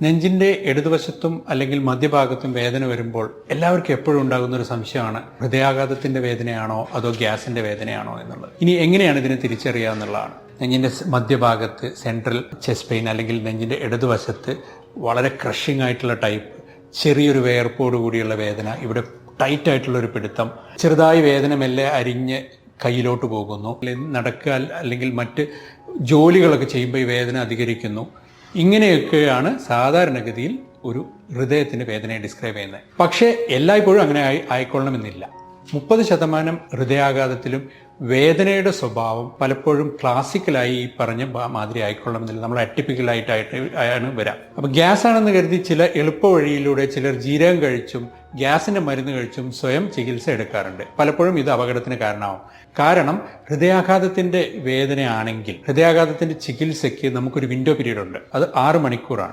നെഞ്ചിന്റെ ഇടതുവശത്തും അല്ലെങ്കിൽ മധ്യഭാഗത്തും വേദന വരുമ്പോൾ എല്ലാവർക്കും എപ്പോഴും ഉണ്ടാകുന്ന ഒരു സംശയമാണ് ഹൃദയാഘാതത്തിന്റെ വേദനയാണോ അതോ ഗ്യാസിന്റെ വേദനയാണോ എന്നുള്ളത്. ഇനി എങ്ങനെയാണ് ഇതിനെ തിരിച്ചറിയുക എന്നുള്ളതാണ്. നെഞ്ചിന്റെ മധ്യഭാഗത്ത് സെൻട്രൽ ചെസ്റ്റ് പെയിൻ അല്ലെങ്കിൽ നെഞ്ചിന്റെ ഇടതുവശത്ത് വളരെ ക്രഷിംഗ് ആയിട്ടുള്ള ടൈപ്പ് ചെറിയൊരു വേർപ്പോട് കൂടിയുള്ള വേദന ഇവിടെ ടൈറ്റ് ആയിട്ടുള്ള ഒരു പിടുത്തം ചെറുതായി വേദന മെല്ലെ അരിഞ്ഞ് കയ്യിലോട്ട് പോകുന്നു നടക്കാൻ അല്ലെങ്കിൽ മറ്റ് ജോലികളൊക്കെ ചെയ്യുമ്പോൾ ഈ വേദന അധികരിക്കുന്നു. ഇങ്ങനെയൊക്കെയാണ് സാധാരണഗതിയിൽ ഒരു ഹൃദയത്തിന്റെ വേദനയെ ഡിസ്ക്രൈബ് ചെയ്യുന്നത്. പക്ഷേ എല്ലായ്പ്പോഴും അങ്ങനെ ആയി ആയിക്കൊള്ളണമെന്നില്ല. മുപ്പത് ശതമാനം ഹൃദയാഘാതത്തിലും വേദനയുടെ സ്വഭാവം പലപ്പോഴും ക്ലാസിക്കലായി ഈ പറഞ്ഞ മാതിരി ആയിക്കൊള്ളണമെന്നില്ല. നമ്മൾ അറ്റിപ്പിക്കലായിട്ടായിട്ട് ആണ് വരാം. അപ്പം ഗ്യാസ് ആണെന്ന് കരുതി ചില എളുപ്പ വഴിയിലൂടെ ചിലർ ജീരകം കഴിച്ചും ഗ്യാസിന്റെ മരുന്ന് കഴിച്ചും സ്വയം ചികിത്സ എടുക്കാറുണ്ട്. പലപ്പോഴും ഇത് അപകടത്തിന് കാരണമാവും. കാരണം ഹൃദയാഘാതത്തിന്റെ വേദനയാണെങ്കിൽ ഹൃദയാഘാതത്തിന്റെ ചികിത്സയ്ക്ക് നമുക്കൊരു വിൻഡോ പീരീഡ് ഉണ്ട്. അത് ആറ് മണിക്കൂറാണ്.